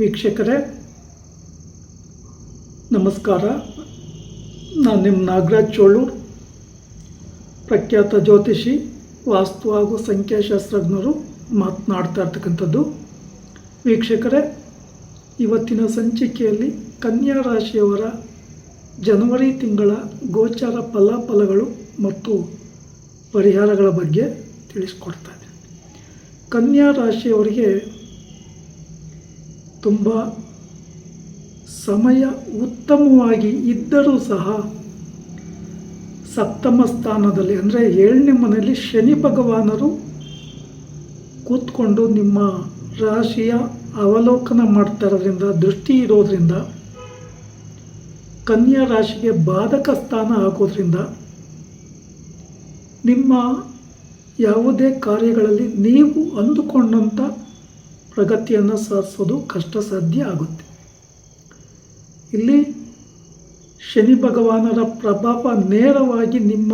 ವೀಕ್ಷಕರೇ, ನಮಸ್ಕಾರ. ನಾನು ನಿಮ್ಮ ನಾಗರಾಜ್ ಚೋಳೂರ್ ಪ್ರಖ್ಯಾತ ಜ್ಯೋತಿಷಿ, ವಾಸ್ತು ಹಾಗೂ ಸಂಖ್ಯಾಶಾಸ್ತ್ರಜ್ಞರು ಮಾತನಾಡ್ತಾ ಇರ್ತಕ್ಕಂಥದ್ದು. ವೀಕ್ಷಕರೇ, ಇವತ್ತಿನ ಸಂಚಿಕೆಯಲ್ಲಿ ಕನ್ಯಾ ರಾಶಿಯವರ ಜನವರಿ ತಿಂಗಳ ಗೋಚಾರ ಫಲಾಫಲಗಳು ಮತ್ತು ಪರಿಹಾರಗಳ ಬಗ್ಗೆ ತಿಳಿಸ್ಕೊಡ್ತಾ ಇದ್ದೀನಿ. ಕನ್ಯಾ ರಾಶಿಯವರಿಗೆ ತುಂಬ ಸಮಯ ಉತ್ತಮವಾಗಿ ಇದ್ದರೂ ಸಹ ಸಪ್ತಮ ಸ್ಥಾನದಲ್ಲಿ, ಅಂದರೆ ಏಳನೇ ಮನೆಯಲ್ಲಿ ಶನಿ ಭಗವಾನರು ಕೂತ್ಕೊಂಡು ನಿಮ್ಮ ರಾಶಿಯ ಅವಲೋಕನ ಮಾಡ್ತಾ ಇರೋದ್ರಿಂದ, ದೃಷ್ಟಿ ಇರೋದ್ರಿಂದ, ಕನ್ಯಾ ರಾಶಿಗೆ ಬಾಧಕ ಸ್ಥಾನ ಆಗೋದ್ರಿಂದ, ನಿಮ್ಮ ಯಾವುದೇ ಕಾರ್ಯಗಳಲ್ಲಿ ನೀವು ಅಂದುಕೊಂಡಂಥ ಪ್ರಗತಿಯನ್ನು ಸಾಧಿಸೋದು ಕಷ್ಟ ಸಾಧ್ಯ ಆಗುತ್ತೆ. ಇಲ್ಲಿ ಶನಿ ಭಗವಾನರ ಪ್ರಭಾವ ನೇರವಾಗಿ ನಿಮ್ಮ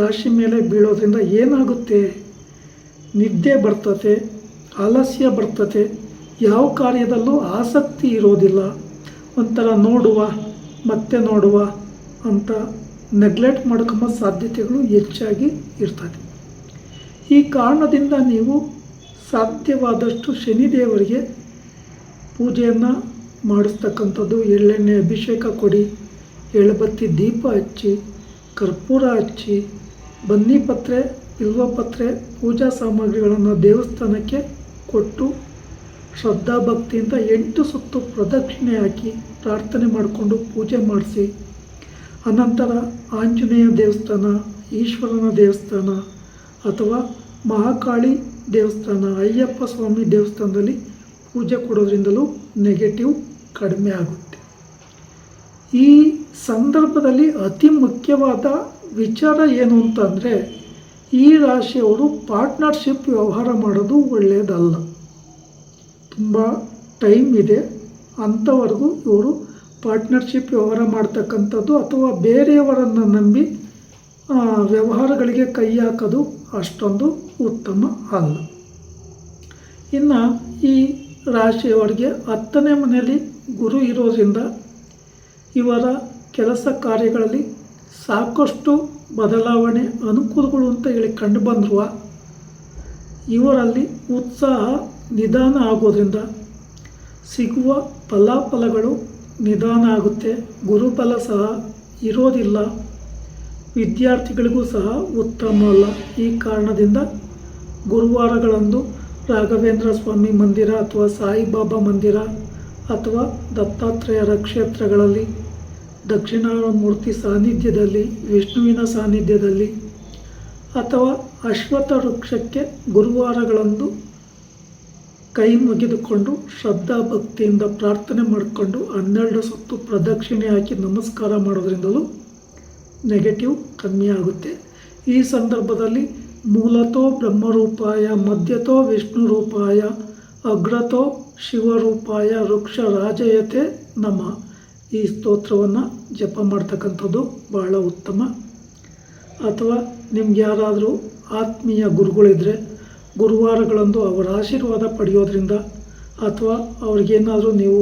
ರಾಶಿ ಮೇಲೆ ಬೀಳೋದ್ರಿಂದ ಏನಾಗುತ್ತೆ? ನಿದ್ದೆ ಬರ್ತತೆ ಆಲಸ್ಯ ಬರ್ತತೆ ಯಾವ ಕಾರ್ಯದಲ್ಲೂ ಆಸಕ್ತಿ ಇರೋದಿಲ್ಲ. ಒಂಥರ ನೋಡುವ, ಮತ್ತೆ ನೋಡುವ ಅಂತ ನೆಗ್ಲೆಕ್ಟ್ ಮಾಡ್ಕೊಂಬ ಸಾಧ್ಯತೆಗಳು ಹೆಚ್ಚಾಗಿ ಇರ್ತದೆ. ಈ ಕಾರಣದಿಂದ ನೀವು ಸಾಧ್ಯವಾದಷ್ಟು ಶನಿದೇವರಿಗೆ ಪೂಜೆಯನ್ನು ಮಾಡಿಸ್ತಕ್ಕಂಥದ್ದು. ಎಳ್ಳೆಣ್ಣೆ ಅಭಿಷೇಕ ಕೊಡಿ ಎಳ್ಳುಬತ್ತಿ ದೀಪ ಹಚ್ಚಿ, ಕರ್ಪೂರ ಹಚ್ಚಿ ಬನ್ನಿಪತ್ರೆ ಬಿಲ್ವಪತ್ರೆ ಪೂಜಾ ಸಾಮಗ್ರಿಗಳನ್ನು ದೇವಸ್ಥಾನಕ್ಕೆ ಕೊಟ್ಟು ಶ್ರದ್ಧಾಭಕ್ತಿಯಿಂದ ಎಂಟು ಸುತ್ತು ಪ್ರದಕ್ಷಿಣೆ ಹಾಕಿ ಪ್ರಾರ್ಥನೆ ಮಾಡಿಕೊಂಡು ಪೂಜೆ ಮಾಡಿಸಿ. ಅನಂತರ ಆಂಜನೇಯ ದೇವಸ್ಥಾನ, ಈಶ್ವರನ ದೇವಸ್ಥಾನ ಅಥವಾ ಮಹಾಕಾಳಿ ದೇವಸ್ಥಾನ, ಅಯ್ಯಪ್ಪ ಸ್ವಾಮಿ ದೇವಸ್ಥಾನದಲ್ಲಿ ಪೂಜೆ ಕೊಡೋದ್ರಿಂದಲೂ ನೆಗೆಟಿವ್ ಕಡಿಮೆ ಆಗುತ್ತೆ. ಈ ಸಂದರ್ಭದಲ್ಲಿ ಅತಿ ಮುಖ್ಯವಾದ ವಿಚಾರ ಏನು ಅಂತಂದರೆ ಈ ರಾಶಿಯವರು ಪಾರ್ಟ್ನರ್ಶಿಪ್ ವ್ಯವಹಾರ ಮಾಡೋದು ಒಳ್ಳೆಯದಲ್ಲ ತುಂಬ ಟೈಮ್ ಇದೆ, ಅಂಥವರೆಗೂ ಇವರು ಪಾರ್ಟ್ನರ್ಶಿಪ್ ವ್ಯವಹಾರ ಮಾಡ್ತಕ್ಕಂಥದ್ದು ಅಥವಾ ಬೇರೆಯವರನ್ನು ನಂಬಿ ವ್ಯವಹಾರಗಳಿಗೆ ಕೈ ಹಾಕೋದು ಅಷ್ಟೊಂದು ಉತ್ತಮ ಅಲ್ಲ. ಇನ್ನು ಈ ರಾಶಿಯವರಿಗೆ ಹತ್ತನೇ ಮನೆಯಲ್ಲಿ ಗುರು ಇರೋದ್ರಿಂದ ಇವರ ಕೆಲಸ ಕಾರ್ಯಗಳಲ್ಲಿ ಸಾಕಷ್ಟು ಬದಲಾವಣೆ ಅನುಕೂಲಗಳು ಅಂತ ಹೇಳಿ ಕಂಡು ಇವರಲ್ಲಿ ಉತ್ಸಾಹ ನಿಧಾನ ಆಗೋದ್ರಿಂದ ಸಿಗುವ ಫಲಾಫಲಗಳು ನಿಧಾನ ಆಗುತ್ತೆ, ಗುರುಫಲ ಸಹ ಇರೋದಿಲ್ಲ. ವಿದ್ಯಾರ್ಥಿಗಳಿಗೂ ಸಹ ಉತ್ತಮ ಅಲ್ಲ. ಈ ಕಾರಣದಿಂದ ಗುರುವಾರಗಳಂದು ರಾಘವೇಂದ್ರ ಸ್ವಾಮಿ ಮಂದಿರ ಅಥವಾ ಸಾಯಿಬಾಬಾ ಮಂದಿರ ಅಥವಾ ದತ್ತಾತ್ರೇಯರ ಕ್ಷೇತ್ರಗಳಲ್ಲಿ ದಕ್ಷಿಣಾಮೂರ್ತಿ ಸಾನ್ನಿಧ್ಯದಲ್ಲಿ, ವಿಷ್ಣುವಿನ ಸಾನ್ನಿಧ್ಯದಲ್ಲಿ ಅಥವಾ ಅಶ್ವತ್ಥ ವೃಕ್ಷಕ್ಕೆ ಗುರುವಾರಗಳಂದು ಕೈ ಮುಗಿದುಕೊಂಡು ಶ್ರದ್ಧಾ ಭಕ್ತಿಯಿಂದ ಪ್ರಾರ್ಥನೆ ಮಾಡಿಕೊಂಡು ಹನ್ನೆರಡು ಸುತ್ತು ಪ್ರದಕ್ಷಿಣೆ ಹಾಕಿ ನಮಸ್ಕಾರ ಮಾಡೋದ್ರಿಂದಲೂ ನೆಗೆಟಿವ್ ಕಮ್ಮಿ ಆಗುತ್ತೆ. ಈ ಸಂದರ್ಭದಲ್ಲಿ ಮೂಲತೋ ಬ್ರಹ್ಮರೂಪಾಯ, ಮಧ್ಯತೋ ವಿಷ್ಣು ರೂಪಾಯ ಅಗ್ರತೋ ಶಿವರೂಪಾಯ, ವೃಕ್ಷ ರಾಜಯತೆ ನಮ. ಈ ಸ್ತೋತ್ರವನ್ನು ಜಪ ಮಾಡ್ತಕ್ಕಂಥದ್ದು ಬಹಳ ಉತ್ತಮ. ಅಥವಾ ನಿಮ್ಗೆ ಯಾರಾದರೂ ಆತ್ಮೀಯ ಗುರುಗಳಿದ್ದರೆ ಗುರುವಾರಗಳಂದು ಅವರ ಆಶೀರ್ವಾದ ಪಡೆಯೋದ್ರಿಂದ ಅಥವಾ ಅವ್ರಿಗೇನಾದರೂ ನೀವು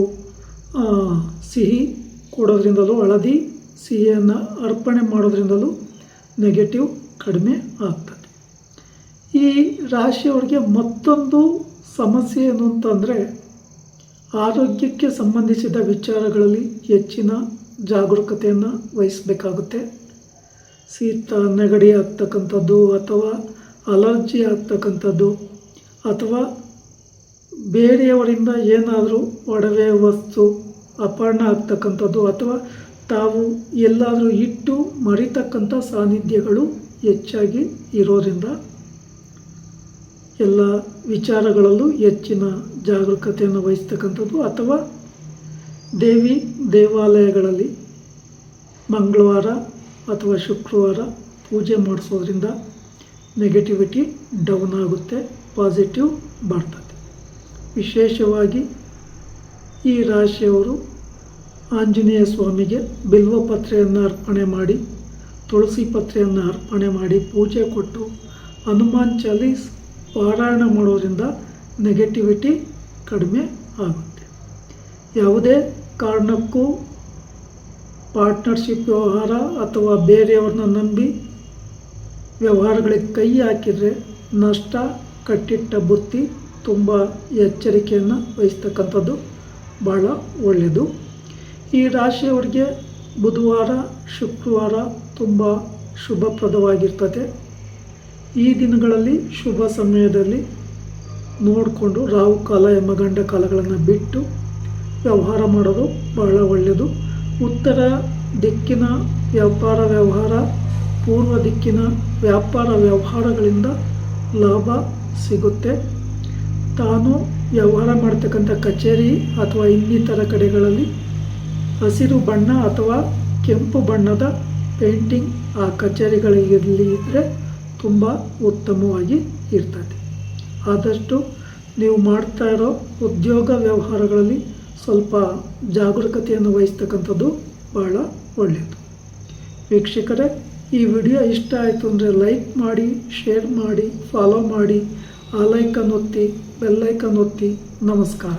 ಸಿಹಿ ಕೊಡೋದ್ರಿಂದಲೂ, ಹಳದಿ ಸಿಹಿಯನ್ನು ಅರ್ಪಣೆ ಮಾಡೋದ್ರಿಂದಲೂ ನೆಗೆಟಿವ್ ಕಡಿಮೆ ಆಗ್ತದೆ. ಈ ರಾಶಿಯವರಿಗೆ ಮತ್ತೊಂದು ಸಮಸ್ಯೆ ಏನು ಅಂತಂದರೆ, ಆರೋಗ್ಯಕ್ಕೆ ಸಂಬಂಧಿಸಿದ ವಿಚಾರಗಳಲ್ಲಿ ಹೆಚ್ಚಿನ ಜಾಗರೂಕತೆಯನ್ನು ವಹಿಸಬೇಕಾಗುತ್ತೆ. ಶೀತ, ನೆಗಡಿ ಆಗ್ತಕ್ಕಂಥದ್ದು ಅಥವಾ ಅಲರ್ಜಿ ಆಗ್ತಕ್ಕಂಥದ್ದು ಅಥವಾ ಬೇರೆಯವರಿಂದ ಏನಾದರೂ ಒಡವೆ, ವಸ್ತು, ಅಪರ್ಣ ಆಗ್ತಕ್ಕಂಥದ್ದು ಅಥವಾ ತಾವು ಎಲ್ಲಾದರೂ ಇಟ್ಟು ಮರಿತಕ್ಕಂಥ ಸಾನ್ನಿಧ್ಯಗಳು ಹೆಚ್ಚಾಗಿ ಇರೋದ್ರಿಂದ ಎಲ್ಲ ವಿಚಾರಗಳಲ್ಲೂ ಹೆಚ್ಚಿನ ಜಾಗರೂಕತೆಯನ್ನು ವಹಿಸ್ತಕ್ಕಂಥದ್ದು. ಅಥವಾ ದೇವಿ ದೇವಾಲಯಗಳಲ್ಲಿ ಮಂಗಳವಾರ ಅಥವಾ ಶುಕ್ರವಾರ ಪೂಜೆ ಮಾಡಿಸೋದ್ರಿಂದ ನೆಗೆಟಿವಿಟಿ ಡೌನ್ ಆಗುತ್ತೆ ಪಾಸಿಟಿವ್ ಬರ್ತದೆ. ವಿಶೇಷವಾಗಿ ಈ ರಾಶಿಯವರು ಆಂಜನೇಯ ಸ್ವಾಮಿಗೆ ಬಿಲ್ವ ಪತ್ರೆಯನ್ನು ಅರ್ಪಣೆ ಮಾಡಿ, ತುಳಸಿ ಪತ್ರೆಯನ್ನು ಅರ್ಪಣೆ ಮಾಡಿ ಪೂಜೆ ಕೊಟ್ಟು, ಹನುಮಾನ್ ಚಾಲೀಸ್ ಪಾರಾಯಣ ಮಾಡೋದ್ರಿಂದ ನೆಗೆಟಿವಿಟಿ ಕಡಿಮೆ ಆಗುತ್ತೆ. ಯಾವುದೇ ಕಾರಣಕ್ಕೂ ಪಾರ್ಟ್ನರ್ಶಿಪ್ ವ್ಯವಹಾರ ಅಥವಾ ಬೇರೆಯವ್ರನ್ನ ನಂಬಿ ವ್ಯವಹಾರಗಳಿಗೆ ಕೈ ಹಾಕಿದರೆ ನಷ್ಟ, ಕಟ್ಟಿಟ್ಟ ಬುತ್ತಿ ತುಂಬ ಎಚ್ಚರಿಕೆಯನ್ನು ವಹಿಸ್ತಕ್ಕಂಥದ್ದು ಭಾಳ ಒಳ್ಳೆಯದು. ಈ ರಾಶಿಯವರಿಗೆ ಬುಧವಾರ, ಶುಕ್ರವಾರ ತುಂಬ ಶುಭಪ್ರದವಾಗಿರ್ತದೆ. ಈ ದಿನಗಳಲ್ಲಿ ಶುಭ ಸಮಯದಲ್ಲಿ ನೋಡಿಕೊಂಡು ರಾಹು ಕಾಲ ಯಮಗಂಡ ಕಾಲಗಳನ್ನು ಬಿಟ್ಟು ವ್ಯವಹಾರ ಮಾಡೋದು ಬಹಳ ಒಳ್ಳೆಯದು. ಉತ್ತರ ದಿಕ್ಕಿನ ವ್ಯಾಪಾರ ವ್ಯವಹಾರ, ಪೂರ್ವ ದಿಕ್ಕಿನ ವ್ಯಾಪಾರ ವ್ಯವಹಾರಗಳಿಂದ ಲಾಭ ಸಿಗುತ್ತೆ. ತಾನು ವ್ಯವಹಾರ ಮಾಡ್ತಕ್ಕಂಥ ಕಚೇರಿ ಅಥವಾ ಇನ್ನಿತರ ಕಡೆಗಳಲ್ಲಿ ಹಸಿರು ಬಣ್ಣ ಅಥವಾ ಕೆಂಪು ಬಣ್ಣದ ಪೇಂಟಿಂಗ್ ಆ ಕಚೇರಿಗಳಲ್ಲಿ ಇದ್ದರೆ ತುಂಬ ಉತ್ತಮವಾಗಿ ಇರ್ತದೆ. ಆದಷ್ಟು ನೀವು ಮಾಡ್ತಾ ಇರೋ ಉದ್ಯೋಗ ವ್ಯವಹಾರಗಳಲ್ಲಿ ಸ್ವಲ್ಪ ಜಾಗರೂಕತೆಯನ್ನು ವಹಿಸ್ತಕ್ಕಂಥದ್ದು ಬಹಳ ಒಳ್ಳೆಯದು. ವೀಕ್ಷಕರೇ, ಈ ವಿಡಿಯೋ ಇಷ್ಟ ಆಯಿತು ಅಂದರೆ ಲೈಕ್ ಮಾಡಿ, ಶೇರ್ ಮಾಡಿ, ಫಾಲೋ ಮಾಡಿ, ಆ ಲೈಕನ್ನು ಒತ್ತಿ ಬೆಲ್ಲೈಕನ್ ಒತ್ತಿ. ನಮಸ್ಕಾರ.